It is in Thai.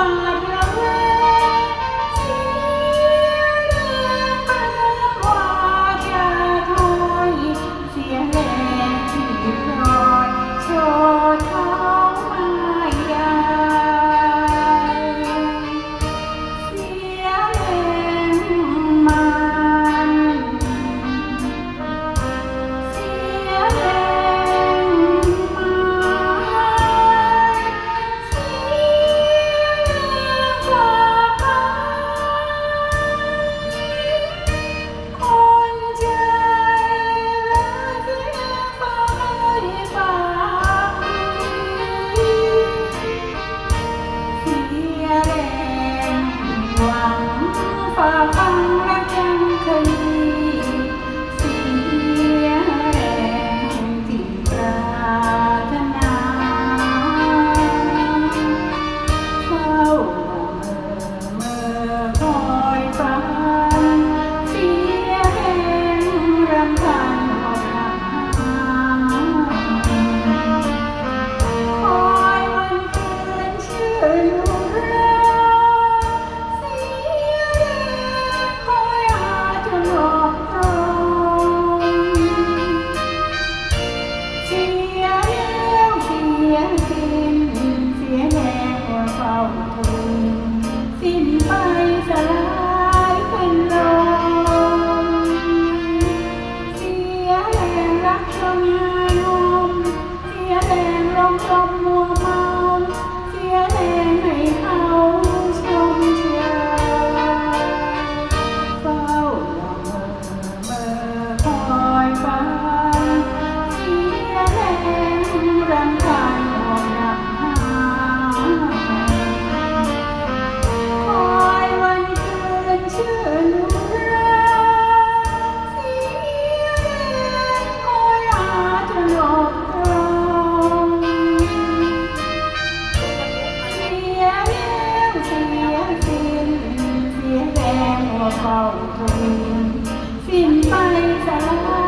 I'm not fala, เฝ้าทวีนสิ้นไปสลาย